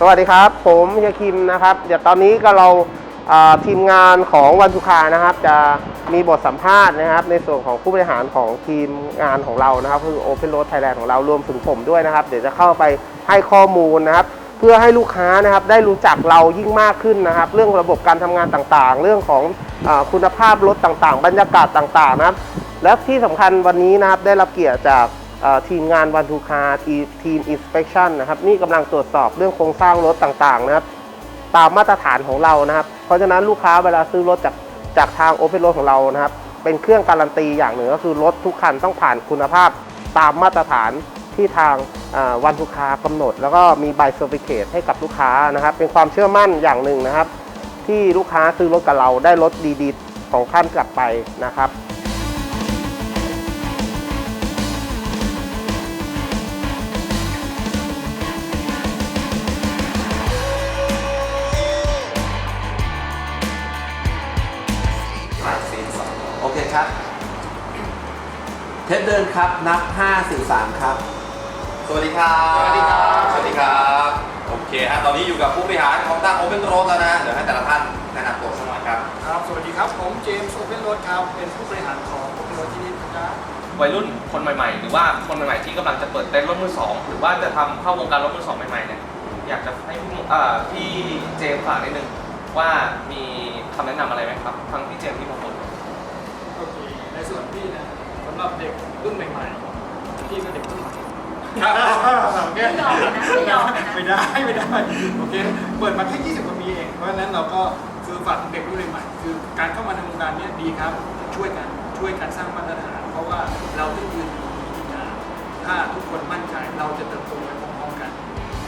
สวัสดีครับ ผมเฮียคิมนะครับ เดี๋ยวตอนนี้ก็เราอ่าทีมงานของวันสุขานะครับ จะมีบทสัมภาษณ์นะครับ ในส่วนของผู้บริหารของทีมงานของเรานะครับคือ Open Road Thailand ของเรารวมถึงผมด้วยนะครับ เดี๋ยวจะเข้าไปให้ข้อมูลนะครับ เพื่อให้ลูกค้านะครับได้รู้จักเรายิ่งมากขึ้นนะครับ เรื่องระบบการทำงานต่างๆ เรื่องของอคุณภาพรถต่างๆ บรรยากาศต่างๆนะครับ และที่สำคัญวันนี้นะครับได้รับเกียรติจาก ทีมงานวันทูคาทีมอินสเป t ชันนะครับนี่กำลังตรวจสอบเรื่องโครงสร้างรถต่างๆนะครับตามมาตรฐานของเรานะครับ เพราะฉะนั้นลูกค้าเวลาซื้อรถจากจากทางโอเพนรถของเรานะครับ เป็นเครื่องการันตีอย่างหนึ่งก็คือรถทุกคันต้องผ่านคุณภาพตามมาตรฐานที่ทางวันทุกค้ากำหนด แล้วก็มีใบเซอร์ติเคตให้กับลูกค้านะครับ เป็นความเชื่อมั่นอย่างหนึ่งนะครับ ที่ลูกค้าซื้อรถกับเราได้รถดีๆของท่านกลับไปนะครับ คครับ เทปเดินครับ นับ5 4 3ครับ สวัสดีครับ สวัสดีครับ สวัสดีครับ โอเคฮะ ตอนนี้อยู่กับผู้บริหารของตั้งโอเ n นโร d แล้วนะ เดี๋ยวให้แต่ละท่านแนะนำตัวสักหน่อยครับ ครับ สวัสดีครับ ผมเจมส์โอเพนโรดครับ เป็นผู้บริหารของโอเพนโรดที่นี่นะครับ วัยรุ่นคนใหม่ ๆ หรือว่าคนใหม่ๆที่กำลังจะเปิดเต็นท์รถมือสองหรือว่าจะทำเข้าวงการรถมือสองใหม่ๆเนี่ยอยากจะให้พี่เอ่อพี่เจมส์ฝากนิดนึงว่ามีคำแนะนำอะไรไหมครับทั้งพี่เจมส์พี่มงคล โอเค ในส่วนพี่นะสำหรับเด็กรุ่นใหม่ๆพี่ก็เด็กรุ่นใหม่โอเคไม่ยอมนะไม่ยอมนะไม่ได้ไม่ได้โอเคเปิดมาแค่20กว่าปีเองเพราะฉะนั้นเราก็คือฝากถึงเด็กรุ่นใหม่ๆคือการเข้ามาในวงการเนี้ยดีครับ ช่วยกันช่วยกันสร้างมาตรฐาน เพราะว่าเราต้องยืนอยู่ที่งานถ้าทุกคนมั่นใจเราจะเติบโตไปพร้อมๆกัน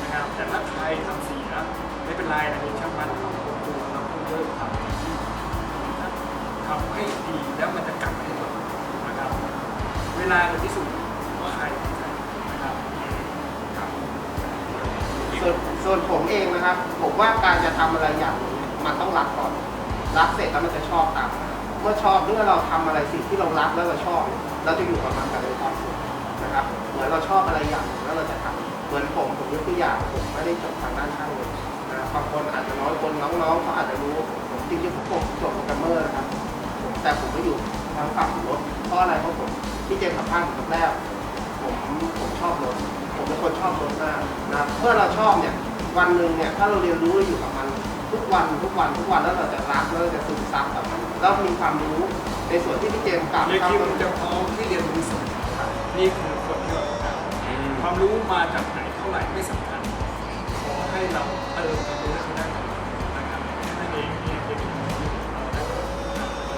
นะครับแต่ถ้าใครทำเสียไม่เป็นไรนะนี่ช่างมันเราต้องตัวเราต้องเลิกทำสิ่งที่ทำให้ดี ลาที่สุดว่าใครนใครนะครับครับส่วนส่วนผมเองนะครับ ผมว่าการจะทำอะไรอย่างหนึ่งมันต้องรักก่อน รักเสร็จแล้วมันจะชอบตามมาเมื่อชอบเมื่อเราทำอะไรสิ่งที่เรารักแล้วเราชอบเนี่ยเราจะอยู่กับมันกันเป็นความสุขนะครับ เหมือนเราชอบอะไรอย่างหนึ่งแล้วเราจะทำเหมือนผมผมยกตัวอย่างผมไม่ได้จบทางด้านช่างเลยนะบางคนอาจจะน้อยคนน้องๆเขาอาจจะรู้ผมจริงๆผมจบโปรแกรมเมอร์นะครับ แต่ผมไม่อยู่ทางฝั่งรถเพราะอะไรเพราะผมที่เจม ส์สัมภาษณ์ผมครั้งแรกผมผมชอบรถผมเป็นคนชอบรถมากนะครับเมื่อเราชอบเนี่ยวันหนึ่งเนี่ยถ้าเราเรียนรู้เราอยู่กับมันทุกวันทุกวันทุกวันแล้วเราจะรักแล้วเราจะซึมซับกับมันแล้วมีความรู้ในส่วนที่พี่เจมส์กล่าวเรียกข้างที่ต้มันนจะพร้อมที่เรียนรู้สิ่งนี่คือคนที่เราต้องการความรู้มาจากไหนเท่าไหร่ไม่สำคัญขอให้เราเติมความรู้ให้เขาได้ก่อนนะครับนั่นเองนี่คือสิ่งที่เราได้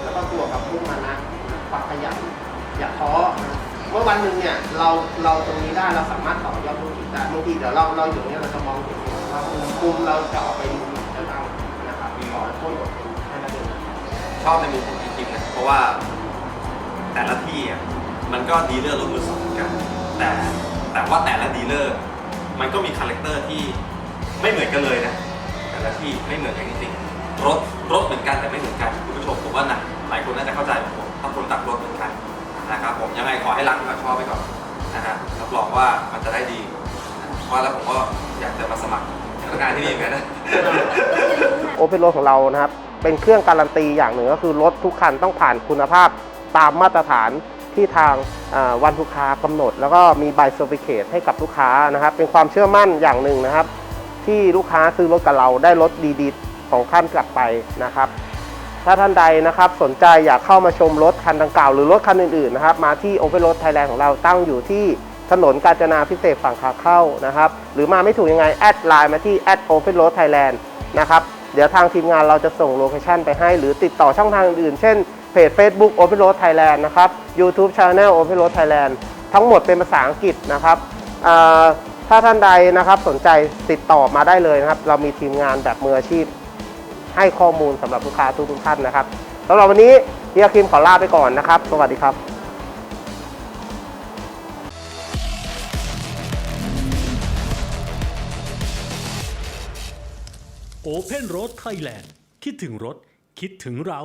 แล้วก็ตัวกับมุ่งมานะความขยันอย่าท้อนะ เมื่อวันหนึ่งเนี่ยเราเราตรงนี้ได้เราสามารถต่อยอดธุรกิจได้บางทีเดี๋ยวเราเราอยู่เนี่ยเราจะมองเห็นว่ามุมเราจะออกไปดูจะทำนะครับขอโทษอดทนให้นักเรียนชอบในมุมของพี่คิมนะเพราะว่าแต่ละที่อะมันก็ดีลเลอร์รถมือสองเหมือนกันแต่แต่ว่าแต่ละดีลเลอร์มันก็มีคาแรคเตอร์ที่ไม่เหมือนกันเลยนะแต่ละที่ไม่เหมือนกันจริงๆรถรถเหมือนกันแต่ไม่เหมือนกันคุณผู้ชมผมว่านะหลายคนน่าจะเข้าใจผมถ้าคนตักรถเหมือนกัน นะครับผมยังไงขอให้รักกับชอบไปก่อนนะฮะรับรองว่ามันจะได้ดีนะว่าแล้วผมก็อยากจะมาสมัครพนักงานที่นี่เหมือนกันนะโอเพนรถของเรานะครับ เป็นเครื่องการันตีอย่างหนึ่งก็คือรถทุกคันต้องผ่านคุณภาพตามมาตรฐานที่ทางวันลูกค้ากำหนด แล้วก็มีใบเซอร์ติเคตให้กับลูกค้านะครับ เป็นความเชื่อมั่นอย่างหนึ่งนะครับ ที่ลูกค้าซื้อรถกับเราได้รถดีๆของท่านกลับไปนะครับ ถ้าท่านใดนะครับสนใจอยากเข้ามาชมรถคันดังกล่าวหรือรถคันอื่นๆนะครับมาที่ Open Road Thailand ของเราตั้งอยู่ที่ถนนกาญจนาพิเศษกฝั่งขาเข้านะครับหรือมาไม่ถูกยังไง แอดไลน์มาที่ Open Road Thailand นะครับเดี๋ยวทางทีมงานเราจะส่งโลเคชั่นไปให้ หรือติดต่อช่องทางอื่นๆ เช่นเพจ Facebook Open Road Thailand นะครับ YouTube Channel Open Road Thailand ทั้งหมดเป็นภาษาอังกฤษนะครับถ้าท่านใดนะครับสนใจติดต่อมาได้เลยนะครับ เรามีทีมงานแบบมืออาชีพ ให้ข้อมูลสำหรับลูกค้าทุกท่านนะครับสำหรับวันนี้เฮียคิมขอลาไปก่อนนะครับ สวัสดีครับ Open Road Thailand คิดถึงรถ คิดถึงเรา